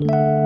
you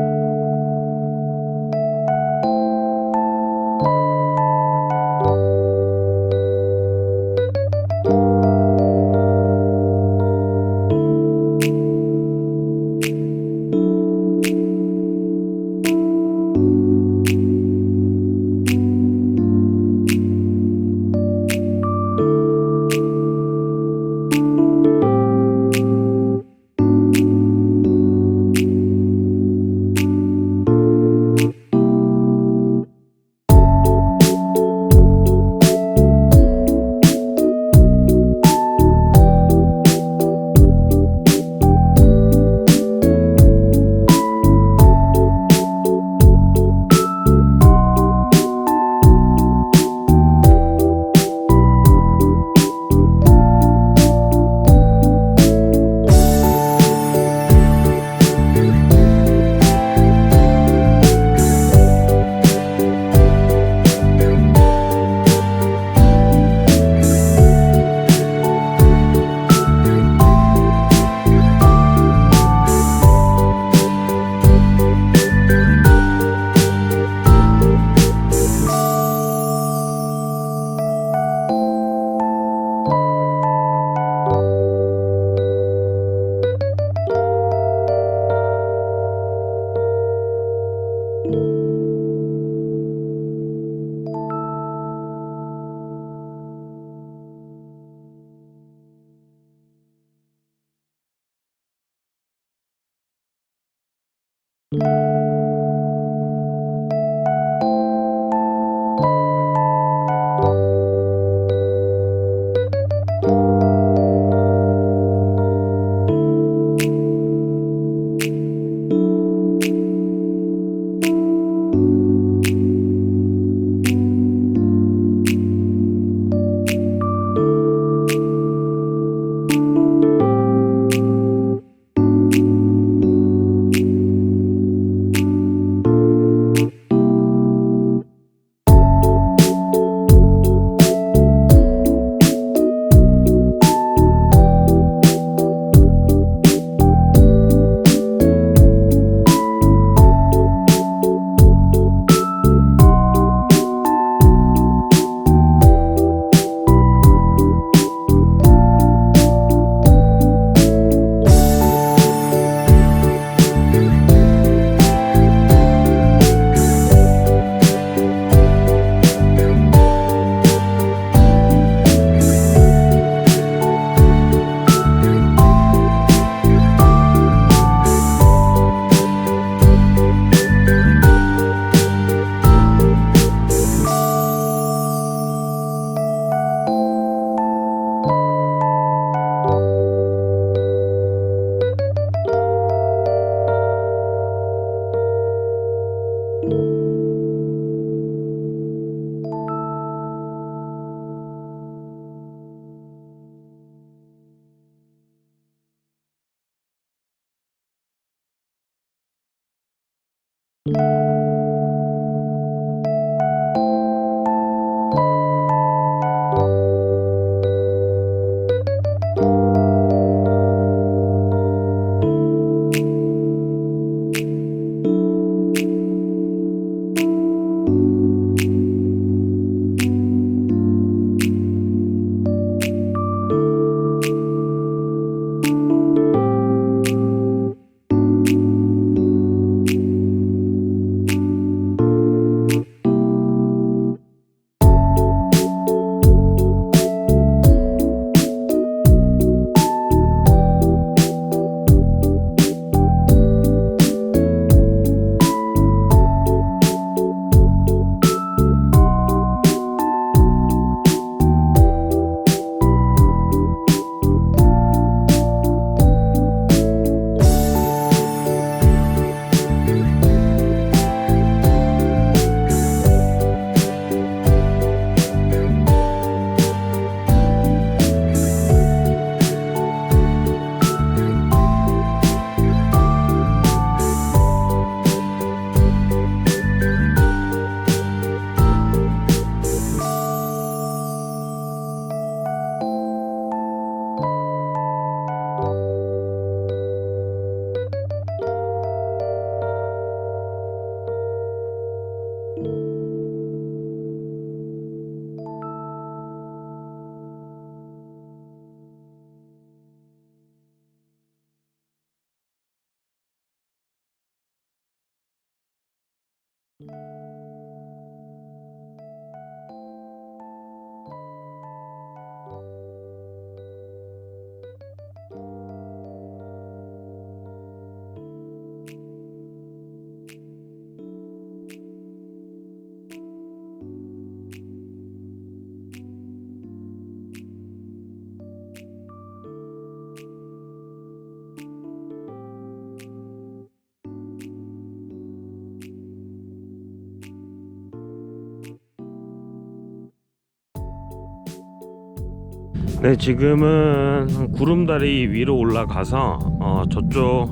네, 지금은 구름다리 위로 올라가서 어, 저쪽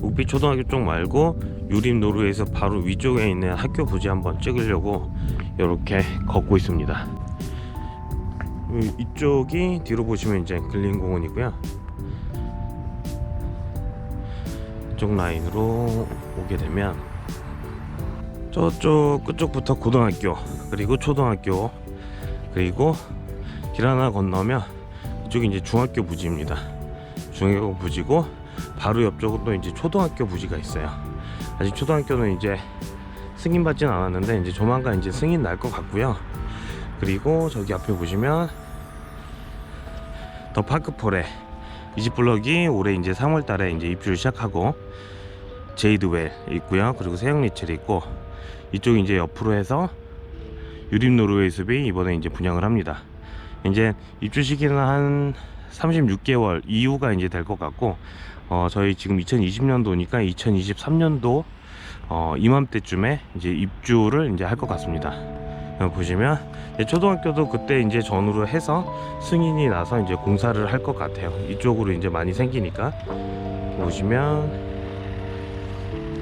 우피 초등학교 쪽 말고 유림 노루에서 바로 위쪽에 있는 학교 부지 한번 찍으려고 이렇게 걷고 있습니다. 이- 이쪽이 뒤로 보시면 이제 근린공원이고요. 이쪽 라인으로 오게 되면 저쪽 끝쪽부터 고등학교 그리고 초등학교 그리고 길 하나 건너면 이쪽이 이제 중학교 부지입니다. 중학교 부지고 바로 옆쪽으로 이제 초등학교 부지가 있어요. 아직 초등학교는 이제 승인 받진 않았는데 이제 조만간 이제 승인 날 것 같고요. 그리고 저기 앞에 보시면 더 파크폴에 이집 블럭이 올해 이제 3월 달에 이제 입주를 시작하고 제이드웰 있고요. 그리고 세영리첼이 있고 이쪽이 이제 옆으로 해서 유림 노르웨이 숲이 이번에 이제 분양을 합니다. 이제 입주 시기는 한 36개월 이후가 이제 될 것 같고 어 저희 지금 2020년도니까 2023년도 어 이맘때쯤에 이제 입주를 이제 할 것 같습니다. 여기 보시면 초등학교도 그때 이제 전후로 해서 승인이 나서 이제 공사를 할 것 같아요. 이쪽으로 이제 많이 생기니까 보시면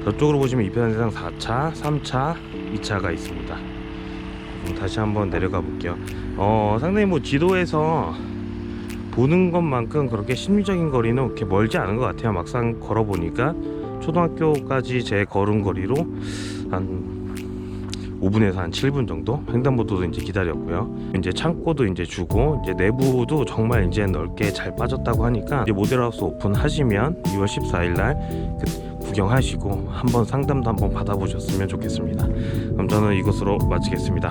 저쪽으로 보시면 이편세상 4차, 3차, 2차가 있습니다. 다시 한번 내려가 볼게요. 어, 상당히 뭐 지도에서 보는 것만큼 그렇게 심리적인 거리는 그렇게 멀지 않은 것 같아요. 막상 걸어보니까 초등학교까지 제 걸은 거리로 한 5분에서 한 7분 정도 횡단보도도 이제 기다렸고요. 이제 창고도 이제 주고 이제 내부도 정말 이제 넓게 잘 빠졌다고 하니까 이제 모델하우스 오픈하시면 2월 14일 날 그 구경하시고 한번 상담도 한번 받아보셨으면 좋겠습니다. 그럼 저는 이것으로 마치겠습니다.